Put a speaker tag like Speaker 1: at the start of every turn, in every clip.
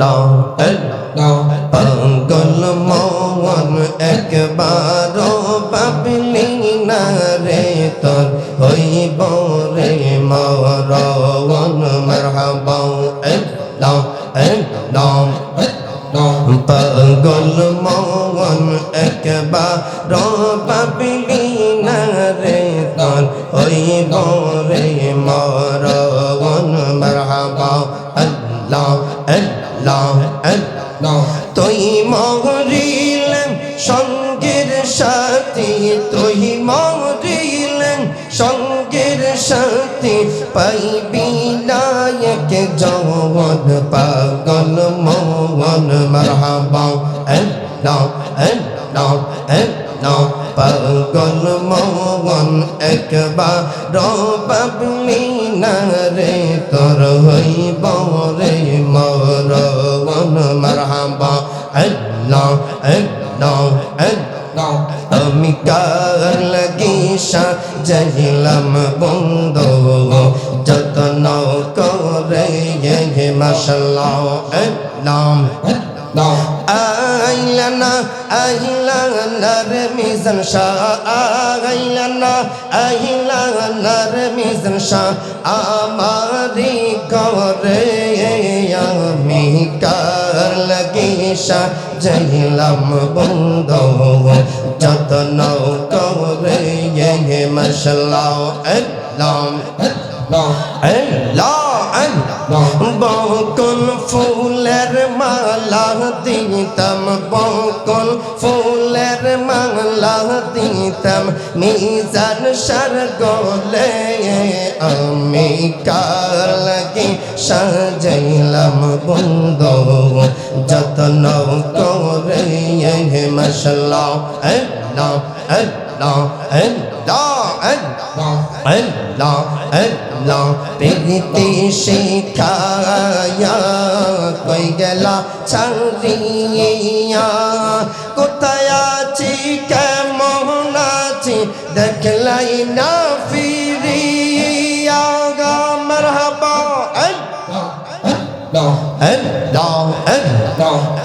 Speaker 1: আল্লাহ আল্লাহ পাগল মন একবার পাবলি না রে তোর হইব রে মরণ মারহাবা আল্লাহ আল্লাহ পাগল মন একবার পাবলি না রে তোর হইব রে মরণ তুই মরিলেন সঙ্গের সাথী তুই মরিলেন সঙ্গের সাথী, পাইবি নায়ক জওয়ান পাগল মোহন, মারহাবা আল্লাহ আল্লাহ আল্লাহ পাগল মোহন, একবার পাবলি না রে তোর হইব রে মরণ। মারহাবা আল্লাহ আল্লাহ আল্লাহ। আমি কার লাগি সাজাইলাম বন্ধ যতন করে মাসাল্লাহ আল্লাহ। আইলানা আইলানা রে মিজান শাহ, আইলানা আইলানা রে মিজান শাহ, আমারি করে আমি কার লাগি সাজাইলাম বন্ধ, যতন করে মশাল্লাহ আল্লাহ আল্লাহ বকল ফুলের মালা দিতাম, বকল ফুলের মালা দিতাম, মিজান সার গলে আমি কার লাগি সাজাইলাম বন্ধ, যতন করে মশলা আল্লাহ। প্রীতি শিখায়া কই গেলা ছাড়িয়া কোথায় আছি কেমন আছি দেখলাই না ফিরিয়া গা মারহাবা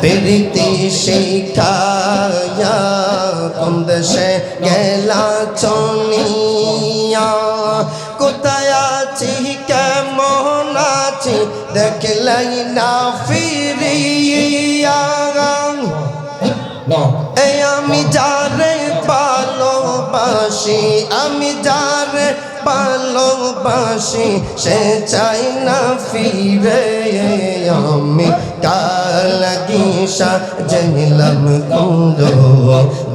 Speaker 1: প্রীতি শিখায়া কোন দেশে গেলা চলিয়া কোথায় আছি, কেমন আছি, দেখলাই না ফিরিয়া। এই আমি যারে ভালোবাসি, আমি যারে ভালোবাসি, সে চাই না ফিরে। আমি কালগি সাজিলাম কুঞ্জ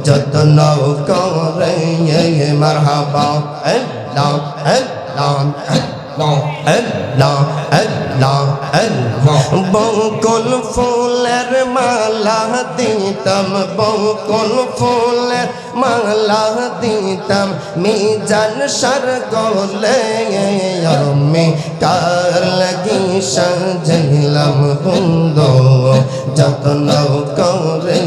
Speaker 1: যত্ন করে মারহাবা। হ্যাঁ, লাম লাম বকুল ফুলের মালা দিতাম বকুল ফুলের মালা দিতাম, মিজান সর গলে আমি কার লাগি সাজলাম বন্ধ, যতন করে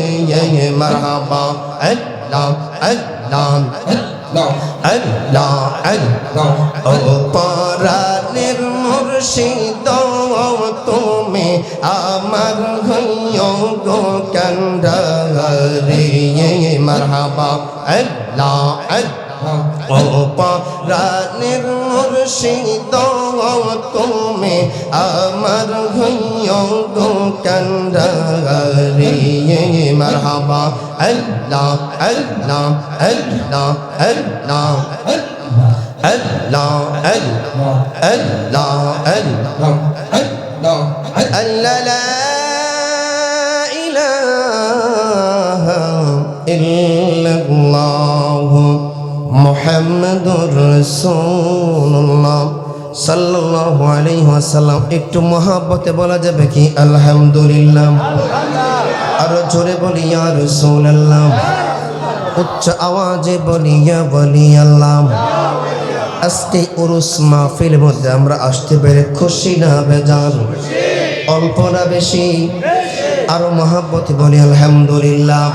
Speaker 1: মারহাবা, আল্লাহ আল্লাহ আল্লাহ আল্লাহ ও পরাণের মুর্শিদ তুমি আমার হইও গো কান্ডারে। মারহাবা আল্লাহ আল্লাহ পরাণের মুর্শিদ তুমি আমার হইও গো কান্ডারে মারহাবা আল্লাহ আল্লাহ আল্লাহ আল্লাহ আল্লাহ আল্লাহ আল্লাহ আল্লাহ আল্লাহ লা ইলাহা ইল্লাল্লাহ মুহাম্মাদুর রাসূলুল্লাহ সাল্লাল্লাহু আলাইহি ওয়াসাল্লাম। একটু মহাব্বতে বলা যাবে কি? আলহামদুলিল্লাহ। আরও জোরে বলি, ইয়া রাসূলুল্লাহ। উচ্চ আওয়াজে বলি, ইয়া বলি আল্লাহ আজকে উরুস মাহফিলের মধ্যে আমরা আসতে পেরে খুশি না বেজান অল্প না বেশি? আরও মহাব্বতে বলি, আলহামদুলিল্লাহ।